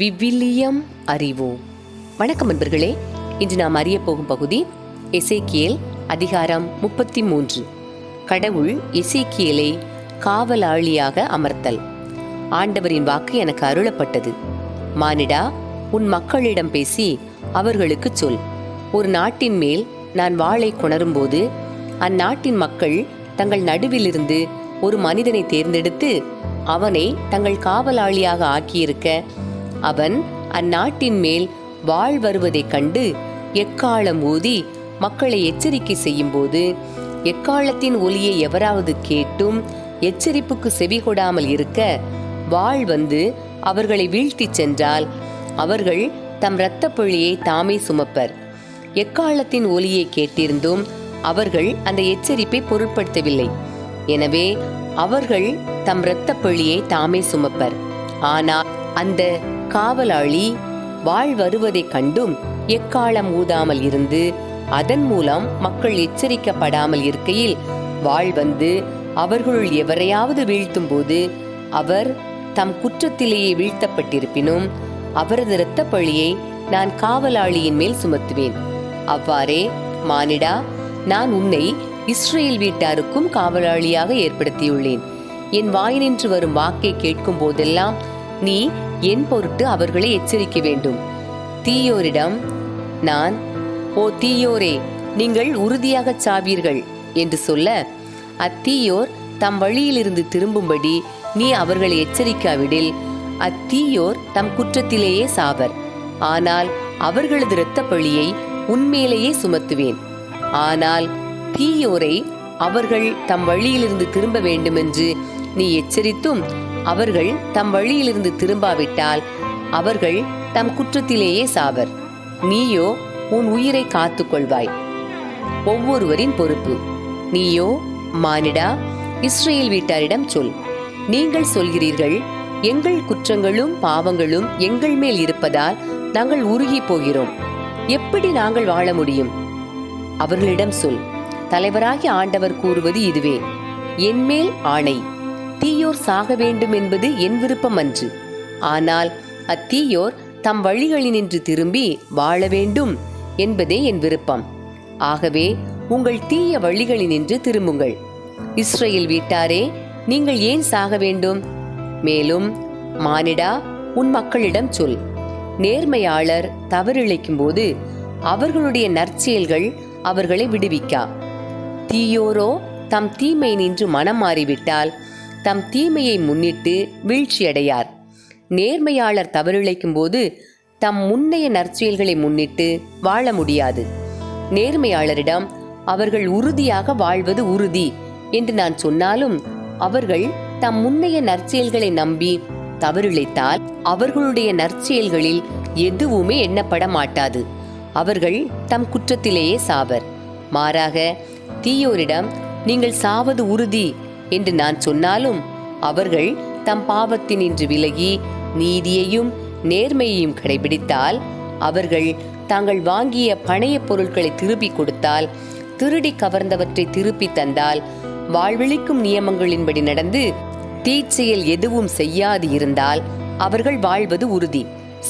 விவிலியம் அறிவோம் வணக்கம் நண்பர்களே இன்று நாம் அறிய போகும் பகுதி எசேக்கியல் அதிகாரம் முப்பத்தி மூன்று கடவுள் எசேக்கியலை காவலாளியாக அமர்த்தல். ஆண்டவரின் வாக்கு எனக்கு அருளப்பட்டது. மானிடா உன் மக்களிடம் பேசி அவர்களுக்குச் சொல். ஒரு நாட்டின் மேல் நான் வாளை கொணரும்போது அந்நாட்டின் மக்கள் தங்கள் நடுவிலிருந்து ஒரு மனிதனை தேர்ந்தெடுத்து அவனை தங்கள் காவலாளியாக ஆக்கியிருக்க அவன் அந்நாட்டின் மேல் வாழ் வருவதைக் கண்டு எக்காலம் ஊதி மக்களை எச்சரிக்கை செய்யும்போது எக்காலத்தின் ஒலியை எவராவது கேட்டும் எச்சரிப்புக்கு செவிகொடாமல் இருக்க வாழ் வந்து அவர்களை வீழ்த்திச் சென்றால் அவர்கள் தம் இரத்த பொழியை தாமே சுமப்பர். எக்காலத்தின் ஒலியை கேட்டிருந்தும் அவர்கள் அந்த எச்சரிப்பை பொருட்படுத்தவில்லை. எனவே அவர்கள் தம் இரத்த பழியை தாமே சுமப்பர். ஆனால் அந்த காவலாளி வாழ் வருவதைக் கண்டும் எக்காலம் ஊதாமல் இருந்து அதன் மூலம் மக்கள் எச்சரிக்கப்படாமல் இருக்கையில் வாழ் வந்து அவர்களுள் எவரையாவது வீழ்த்தும் போது அவர் தம் குற்றத்திலேயே வீழ்த்தப்பட்டிருப்பினும் அவரது இரத்த பழியை நான் காவலாளியின் மேல் சுமத்துவேன். அவ்வாறே மானிடா நான் உன்னை இஸ்ரேல் வீட்டாருக்கும் காவலாளியாக ஏற்படுத்தியுள்ளேன். என் வாயினின்று வரும் வாக்கை கேட்கும் போதெல்லாம் நீ என் பொருட்டு அவர்களை எச்சரிக்க வேண்டும். தீயோரிடம் நான் ஓ தீயோரே நீங்கள் உறுதியாகச் சாவீர்கள் என்று சொல்ல அத்தீயோர் தம் வழியிலிருந்து திரும்பும்படி நீ அவர்களை எச்சரிக்காவிடில் அத்தீயோர் தம் குற்றத்திலேயே சாவர். ஆனால் அவர்களது இரத்த பழியை உன்மேலேயே சுமத்துவேன். ஆனால் தீயோரை அவர்கள் தம் வழியிலிருந்து திரும்ப வேண்டுமென்று நீ எச்சரித்தும் அவர்கள் தம் வழியிலிருந்து திரும்பாவிட்டால் அவர்கள் தம் குற்றத்திலேயே சாவர். நீயோ உன் உயிரை காத்துக்கொள்வாய். ஒவ்வொருவரின் பொறுப்பு. நீயோ மானிடா இஸ்ரேல் வீட்டாரிடம் சொல். நீங்கள் சொல்கிறீர்கள் எங்கள் குற்றங்களும் பாவங்களும் எங்கள் மேல் இருப்பதால் நாங்கள் உருகி போகிறோம். எப்படி நாங்கள் வாழ முடியும்? அவர்களிடம் சொல். தலைவராகி ஆண்டவர் கூறுவது இதுவே. என்மேல் ஆணை. தீயோர் சாக வேண்டும் என்பது என் விருப்பம் அன்று. ஆனால் அத்தீயோர் தம் வழிகளினின்று திரும்பி வாழ வேண்டும் என்பதே என் விருப்பம். ஆகவே உங்கள் தீய வழிகளினின்று திரும்புங்கள். இஸ்ரேல் வீட்டாரே நீங்கள் ஏன் சாக வேண்டும்? மேலும் மானிடா உன் மக்களிடம் சொல். நேர்மையாளர் தவறிழைக்கும் போது அவர்களுடைய நற்செயல்கள் அவர்களை விடுவிக்கா. தீயோரோ தம் தீமை நின்று மனம் மாறிவிட்டால் தம் தீமையை முன்னிட்டு வீழ்ச்சியடையார். நேர்மையாளர் தவறிழைக்கும் போது தம் முன்னைய நற்செயல்களை முன்னிட்டு வாழ முடியாது. நேர்மையாளரிடம் அவர்கள் உறுதியாக வாழ்வது உறுதி என்று நான் சொன்னாலும் அவர்கள் தம் முன்னைய நற்செயல்களை நம்பி தவறிழைத்தால் அவர்களுடைய நற்செயல்களில் எதுவுமே எண்ணப்பட மாட்டாது. அவர்கள் தம் குற்றத்திலேயே சாவர். மாறாக தீயோரிடம் நீங்கள் சாவது உறுதி என்று நான் சொன்னாலும் அவர்கள் தம் பாவத்தினின்று விலகி நீதியையும் நேர்மையையும் கடைபிடித்தால் அவர்கள் தாங்கள் வாங்கிய பணைய பொருட்களை திருப்பி கொடுத்தால் திருடி கவர்ந்தவற்றை திருப்பி தந்தால் வாழ்வழிக்கும் நியமங்களின்படி நடந்து தீச்செயல் எதுவும் செய்யாது இருந்தால் அவர்கள் வாழ்வது உறுதி.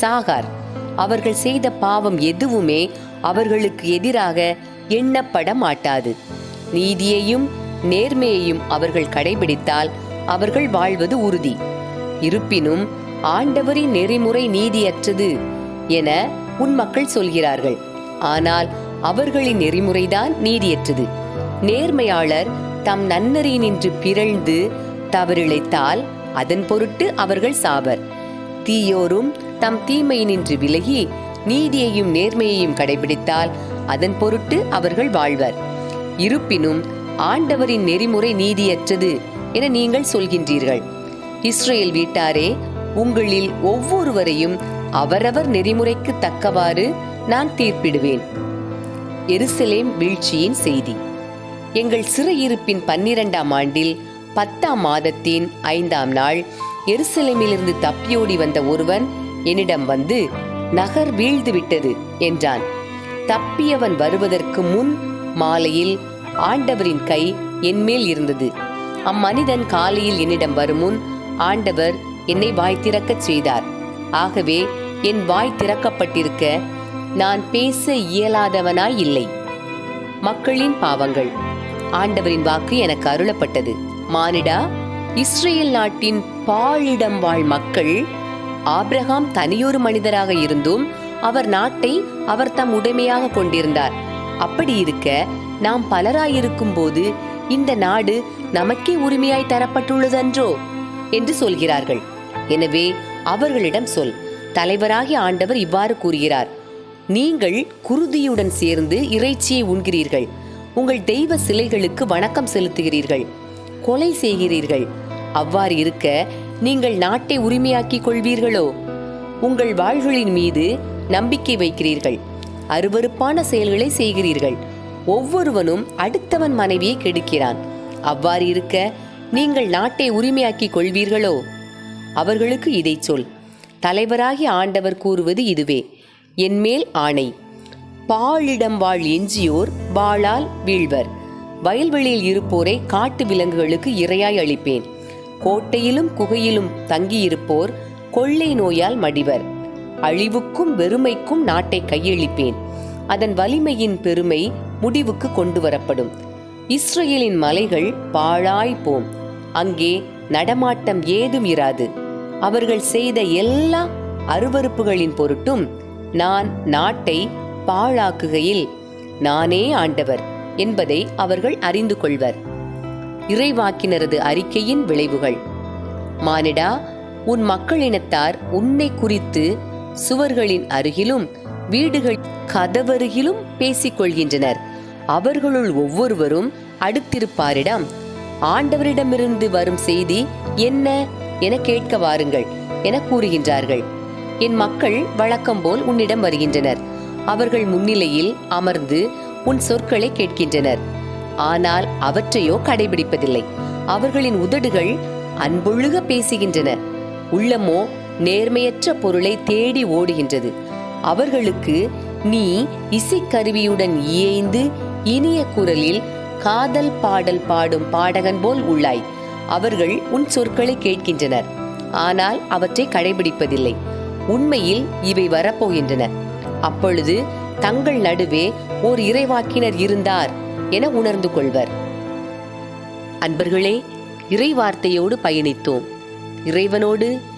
சாகார் அவர்கள் செய்த பாவம் எதுவுமே அவர்களுக்கு எதிராக எண்ணப்பட மாட்டாது. நீதியையும் நேர்மையையும் அவர்கள் கடைபிடித்தால் அவர்கள் வாழ்வது உறுதி. இருப்பினும் ஆண்டவரின் நெறிமுறை நீதியற்றது என உன் மக்கள் சொல்கிறார்கள். ஆனால் அவர்களின் நெறிமுறைதான் நீதியற்றது. நேர்மையாளர் தம் நன்னறியினின்று பிறழ்ந்து தவறிழைத்தால் அதன் பொருட்டு அவர்கள் சாவர். தீயோரும் தம் தீமையினின்று விலகி நீதியையும் நேர்மையையும் கடைபிடித்தால் அதன் பொருட்டு அவர்கள் வாழ்வர். இருப்பினும் ஆண்டவரின் நெறிமுறை நீதியற்றது என நீங்கள் சொல்கின்றீர்கள். இஸ்ரேல் வீட்டாரே உங்களில் ஒவ்வொருவரையும் அவரவர் நெறிமுறைக்கு தக்கவாறு நான் தீர்ப்பிடுவேன். எருசலேம் வீழ்ச்சியின் செய்தி. எங்கள் சிறையிருப்பின் பன்னிரண்டாம் ஆண்டில் பத்தாம் மாதத்தின் ஐந்தாம் நாள் எருசலேமிலிருந்து தப்பியோடி வந்த ஒருவன் என்னிடம் வந்து நகர் வீழ்ந்து விட்டது என்றான். தப்பியவன் வருவதற்கு முன் மாலையில் ஆண்டவரின் கை என்மேல் இருந்தது. அம்மனிதன் காலையில் என்னிடம் வருமுன் ஆண்டவர் என்னை வாய் திறக்கச் செய்தார். ஆகவே என் வாய் திறக்கப்பட்டிருக்க நான் பேச இயலாதவனாய் இல்லை. மக்களின் பாவங்கள். ஆண்டவரின் வாக்கு எனக்கு அருளப்பட்டது. மானிடா இஸ்ரேல் நாட்டின் பாழிடம் வாழ் மக்கள் ஆப்ரஹாம் தனியொரு மனிதராக இருந்தும் அவர் நாட்டை அவர் தம் உடைமையாக கொண்டிருந்தார். அப்படி இருக்க நாம் பலராயிருக்கும் போது இந்த நாடு நமக்கே உரிமையாய் தரப்பட்டுள்ளதன்றோ? என்று சொல்கிறார்கள். எனவே அவர்களிடம் சொல் தலைவராகிய ஆண்டவர் இவ்வாறு கூறுகிறார். நீங்கள் குருதியுடன் சேர்ந்து இறைச்சியை உண்கிறீர்கள். உங்கள் தெய்வ சிலைகளுக்கு வணக்கம் செலுத்துகிறீர்கள். கொலை செய்கிறீர்கள். அவ்வாறு இருக்க நீங்கள் நாட்டை உரிமையாக்கிக் கொள்வீர்களோ? உங்கள் வாழ்களின் மீது நம்பிக்கை வைக்கிறீர்கள். அருவருப்பான செயல்களை செய்கிறீர்கள். ஒவ்வொருவனும் அடுத்தவன் மனைவியை கெடுக்கிறான். அவ்வாறு இருக்க நீங்கள் நாட்டை உரிமையாக்கிக் கொள்வீர்களோ? அவர்களுக்கு இதைச் சொல். தலைவராகி ஆண்டவர் கூறுவது இதுவே. என்மேல் ஆணை. பாழிடம் வாழ் எஞ்சியோர் வாளால் வீழ்வர். வயல்வெளியில் இருப்போரை காட்டு விலங்குகளுக்கு இரையாய் அளிப்பேன். கோட்டையிலும் குகையிலும் தங்கியிருப்போர் கொள்ளை நோயால் மடிவர். அழிவுக்கும் வெறுமைக்கும் நாட்டை கையளிப்பேன். அதன் வலிமையின் பெருமை முடிவுக்கு கொண்டு வரப்படும் இஸ்ரேலின் மலைகள் பாழாய் போம் அங்கே நடமாட்டம் ஏதும் இராது. அவர்கள் செய்த எல்லா அருவருப்புகளின் பொருட்டும் நான் நாட்டை பாழாக்குகையில் நானே ஆண்டவர் என்பதை அவர்கள் அறிந்து கொள்வர். இறைவாக்கினரது அறிக்கையின் விளைவுகள். மானிடா உன் மக்களினத்தார் உன்னை குறித்து சுவர்களின் அருகிலும் வீடுகள் கதவருகிலும் பேசிக் கொள்கின்றனர் அவர்களுள் ஒவ்வொருவரும் அடுத்திருப்பாரிடம் ஆண்டவரிடமிருந்து வரும் செய்தி என்ன என கேட்க வாருங்கள் என கூறுகின்றார்கள். என் மக்கள் வழக்கம் போல் உன்னிடம் வருகின்றனர். அவர்கள் முன்னிலையில் அமர்ந்து உன் சொற்களை கேட்கின்றனர். ஆனால் அவற்றையோ கடைபிடிப்பதில்லை. அவர்களின் உதடுகள் அன்பொழுக பேசுகின்றன. உள்ளமோ நேர்மையற்ற பொருளை தேடி ஓடுகின்றது. அவர்களுக்கு நீ இசைக்கருவியுடன் இயைந்து இனிய குரலில் காதல் பாடல் பாடும் பாடகன் போல் உள்ளாய். அவர்கள் உன் சொற்களை கேட்கின்றனர். ஆனால் அவற்றை கடைபிடிப்பதில்லை. உண்மையில் இவை வரப்போகின்றன. அப்பொழுது தங்கள் நடுவே ஓர் இறைவாக்கினர் இருந்தார் என உணர்ந்து கொள்வர். அன்பர்களே இறை வார்த்தையோடு பயணித்தோம். இறைவனோடு